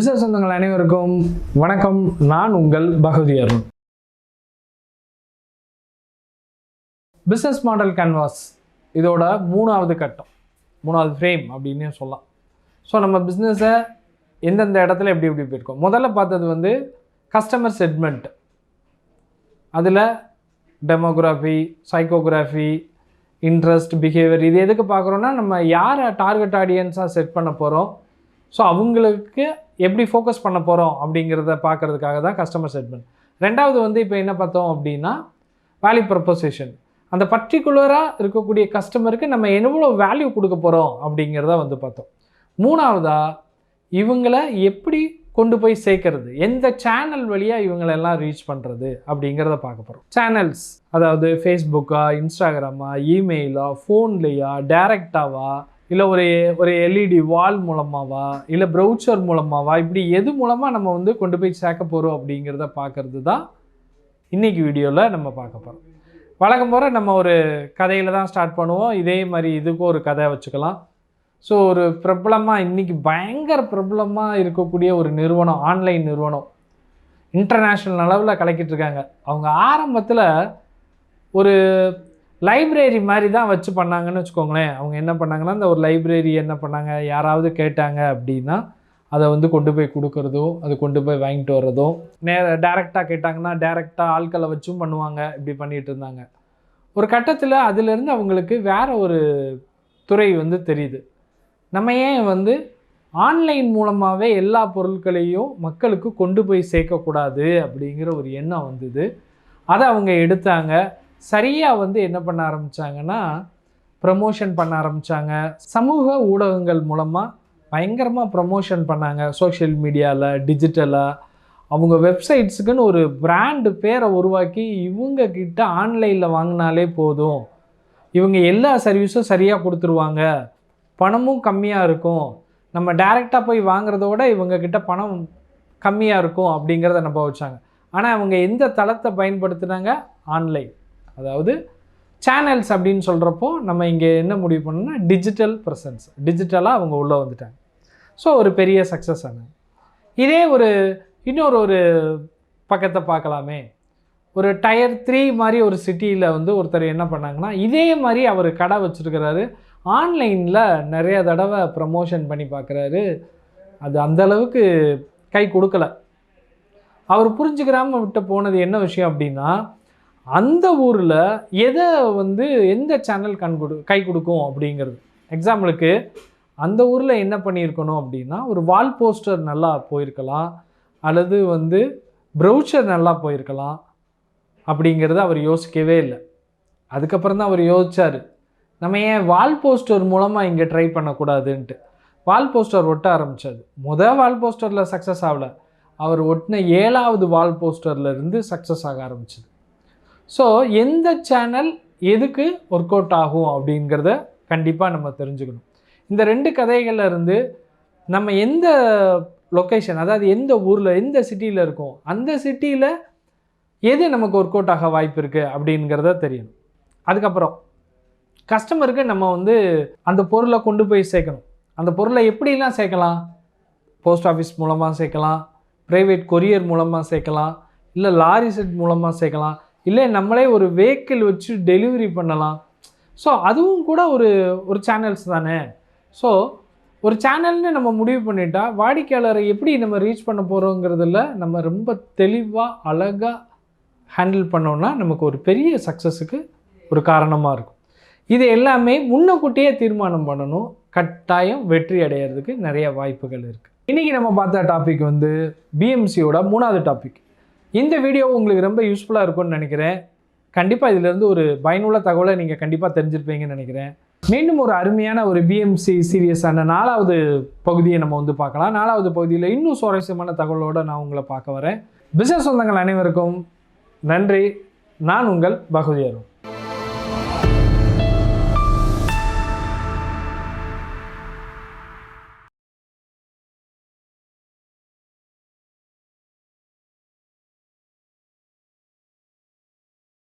Business சொந்தங்கள் அனைவருக்கும் வணக்கம். நான் உங்கள் Bhagavathi Arun. Business model canvas இதோட மூணாவது கட்டம். மூணாவது ஃப்ரேம் அப்படின்னே சொல்லலாம். ஸோ நம்ம பிஸ்னஸை எந்தெந்த இடத்துல எப்படி எப்படி போயிருக்கோம்? முதல்ல பார்த்தது வந்து கஸ்டமர் செக்மெண்ட் அதில் டெமோகிராஃபி சைக்கோகிராஃபி இன்ட்ரெஸ்ட் பிஹேவியர் இது எதுக்கு பார்க்குறோன்னா நம்ம யாரை டார்கெட் ஆடியன்ஸாக செட் பண்ண போகிறோம் ஸோ அவங்களுக்கு எப்படி ஃபோக்கஸ் பண்ண போகிறோம் அப்படிங்கிறத பார்க்கறதுக்காக தான் கஸ்டமர் செக்மெண்ட் ரெண்டாவது வந்து இப்போ என்ன பார்த்தோம் அப்படின்னா வேல்யூ ப்ரப்போசேஷன் அந்த பர்டிகுலராக இருக்கக்கூடிய கஸ்டமருக்கு நம்ம எவ்வளோ வேல்யூ கொடுக்க போகிறோம் அப்படிங்கிறத வந்து பார்த்தோம். மூணாவதாக இவங்களை எப்படி கொண்டு போய் சேர்க்கறது? எந்த சேனல் வழியாக இவங்களெல்லாம் ரீச் பண்ணுறது அப்படிங்கிறத பார்க்க போகிறோம் சேனல்ஸ் அதாவது ஃபேஸ்புக்கா இன்ஸ்டாகிராமா இமெயிலா ஃபோன்லேயா டேரெக்டாவா இல்லை ஒரு ஒரு எல்இடி வால் மூலமாவா? இல்லை ப்ரௌச்சர் மூலமாவா? இப்படி எது மூலமாக நம்ம வந்து கொண்டு போய் சேர்க்க போகிறோம் அப்படிங்கிறத பார்க்கறது தான் இன்றைக்கி வீடியோவில் நம்ம பார்க்க போகிறோம் வழக்கம் போகிற நம்ம ஒரு கதையில் தான் ஸ்டார்ட் பண்ணுவோம். இதே மாதிரி இதுக்கும் ஒரு கதை வச்சுக்கலாம். ஸோ ஒரு பிரபலமாக இன்றைக்கி பயங்கர பிரபலமாக இருக்கக்கூடிய ஒரு நிறுவனம் ஆன்லைன் நிறுவனம் இன்டர்நேஷ்னல் அளவில் கலக்கிட்டு இருக்காங்க. அவங்க ஆரம்பத்தில் ஒரு லைப்ரரி மாதிரி தான் வச்சு பண்ணாங்கன்னு வச்சுக்கோங்களேன். அவங்க என்ன பண்ணாங்கன்னா அந்த ஒரு லைப்ரரி என்ன பண்ணாங்க யாராவது கேட்டாங்க அப்படின்னா அதை வந்து கொண்டு போய் கொடுக்குறதோ அது கொண்டு போய் வாங்கிட்டு வர்றதோ நேர டேரெக்டாக கேட்டாங்கன்னா டேரெக்டாக ஆட்களை வச்சும் பண்ணுவாங்க இப்படி பண்ணிகிட்டு இருந்தாங்க. ஒரு கட்டத்தில் அதுலேருந்து அவங்களுக்கு வேறு ஒரு துறை வந்து தெரியுது. நம்ம ஏன் வந்து ஆன்லைன் மூலமாகவே எல்லா பொருட்களையும் மக்களுக்கு கொண்டு போய் சேர்க்கக்கூடாது அப்படிங்கிற ஒரு எண்ணம் வந்தது. அதை அவங்க எடுத்தாங்க. சரியாக வந்து என்ன பண்ண ஆரம்பித்தாங்கன்னா ப்ரமோஷன் பண்ண ஆரம்பித்தாங்க சமூக ஊடகங்கள் மூலமாக பயங்கரமாக ப்ரமோஷன் பண்ணாங்க. சோஷியல் மீடியாவில் டிஜிட்டலாக அவங்க வெப்சைட்ஸுக்குன்னு ஒரு பிராண்டு பேரை உருவாக்கி இவங்க கிட்ட ஆன்லைனில் வாங்கினாலே போதும். இவங்க எல்லா சர்வீஸும் சரியாக கொடுத்துருவாங்க. பணமும் கம்மியாக இருக்கும். நம்ம டைரெக்டாக போய் வாங்குறத விட இவங்கக்கிட்ட பணம் கம்மியாக இருக்கும் அப்படிங்கிறத நம்ப வச்சாங்க. ஆனால் அவங்க எந்த தளத்தை பயன்படுத்துனாங்க? ஆன்லைன் அதாவது சேனல்ஸ் அப்படின்னு சொல்கிறப்போ நம்ம இங்கே என்ன முடிவு பண்ணோம்னா டிஜிட்டல் ப்ரெசன்ஸ் டிஜிட்டலாக அவங்க உள்ளே வந்துட்டாங்க. ஸோ ஒரு பெரிய சக்ஸஸ் ஆனாங்க இதே ஒரு இன்னொரு ஒரு பக்கத்தை பார்க்கலாமே. ஒரு டயர் த்ரீ மாதிரி ஒரு சிட்டியில் வந்து ஒருத்தர் என்ன பண்ணாங்கன்னா இதே மாதிரி அவர் கடை வச்சுருக்கிறாரு. ஆன்லைனில் நிறைய தடவை ப்ரமோஷன் பண்ணி பார்க்குறாரு. அது அந்தளவுக்கு கை கொடுக்கல. அவர் புரிஞ்சுக்கிறாம விட்டு போனது என்ன விஷயம் அப்படின்னா அந்த ஊரில் எதை வந்து எந்த சேனல் கண் கொடு கை கொடுக்கும் அப்படிங்கிறது? எக்ஸாம்பிளுக்கு அந்த ஊரில் என்ன பண்ணியிருக்கணும் அப்படின்னா ஒரு வால் போஸ்டர் நல்லா போயிருக்கலாம். அல்லது வந்து ப்ரௌச்சர் நல்லா போயிருக்கலாம் அப்படிங்கிறத அவர் யோசிக்கவே இல்லை. அதுக்கப்புறம் தான் அவர் யோசிச்சார். நம்ம ஏன் வால் போஸ்டர் மூலமாக இங்கே ட்ரை பண்ணக்கூடாதுன்ட்டு. வால் போஸ்டர் ஒட்ட ஆரம்பித்தார் முதல் வால் போஸ்டரில் சக்ஸஸ் ஆகல. அவர் ஒட்டின ஏழாவது வால் போஸ்டரில் இருந்து சக்ஸஸ் ஆக ஆரம்பிச்சது. ஸோ எந்த சேனல் எதுக்கு ஒர்க் அவுட் ஆகும் அப்படிங்கிறத கண்டிப்பாக நம்ம தெரிஞ்சுக்கணும். இந்த ரெண்டு கதைகளில் இருந்து நம்ம எந்த லொக்கேஷன் அதாவது எந்த ஊரில் எந்த சிட்டியில் இருக்கோம் அந்த சிட்டியில் எது நமக்கு ஒர்க் அவுட் ஆக வாய்ப்பு இருக்குது அப்படிங்கிறத தெரியணும். அதுக்கப்புறம் கஸ்டமருக்கு நம்ம வந்து அந்த பொருளை கொண்டு போய் சேர்க்கணும். அந்த பொருளை எப்படிலாம் சேர்க்கலாம்? போஸ்ட் ஆஃபீஸ் மூலமாக சேர்க்கலாம் ப்ரைவேட் கொரியர் மூலமாக சேர்க்கலாம் இல்லை லாரி செட் மூலமாக சேர்க்கலாம். இல்லை நம்மளே ஒரு வெஹிக்கிள் வச்சு டெலிவரி பண்ணலாம். ஸோ அதுவும் கூட ஒரு ஒரு சேனல்ஸ் தானே? ஸோ ஒரு சேனல்னு நம்ம முடிவு பண்ணிட்டா வாடிக்கையாளரை எப்படி நம்ம ரீச் பண்ண போகிறோங்கிறதுல நம்ம ரொம்ப தெளிவாக அழகாக ஹேண்டில் பண்ணோன்னா நமக்கு ஒரு பெரிய சக்ஸஸுக்கு ஒரு காரணமாக இருக்கும். இது எல்லாமே முன்னக்கூட்டியே தீர்மானம் பண்ணணும். கட்டாயம் வெற்றி அடையிறதுக்கு நிறைய வாய்ப்புகள் இருக்குது இன்றைக்கி நம்ம பார்த்த டாபிக் வந்து பிஎம்சியோட மூணாவது டாபிக் இந்த வீடியோ உங்களுக்கு ரொம்ப யூஸ்ஃபுல்லாக இருக்கும்னு நினைக்கிறேன். கண்டிப்பாக இதிலேருந்து ஒரு பயனுள்ள தகவலை நீங்கள் கண்டிப்பாக தெரிஞ்சிருப்பீங்கன்னு நினைக்கிறேன். மீண்டும் ஒரு அருமையான ஒரு பிஎம்சி சீரியஸான நாலாவது பகுதியை நம்ம வந்து பார்க்கலாம். நாலாவது பகுதியில் இன்னும் சுவாரஸ்யமான தகவலோடு நான் உங்களை பார்க்க வரேன். பிஸ்னஸ் சொந்தங்கள் அனைவருக்கும் நன்றி. நான் உங்கள் பகுதியரும்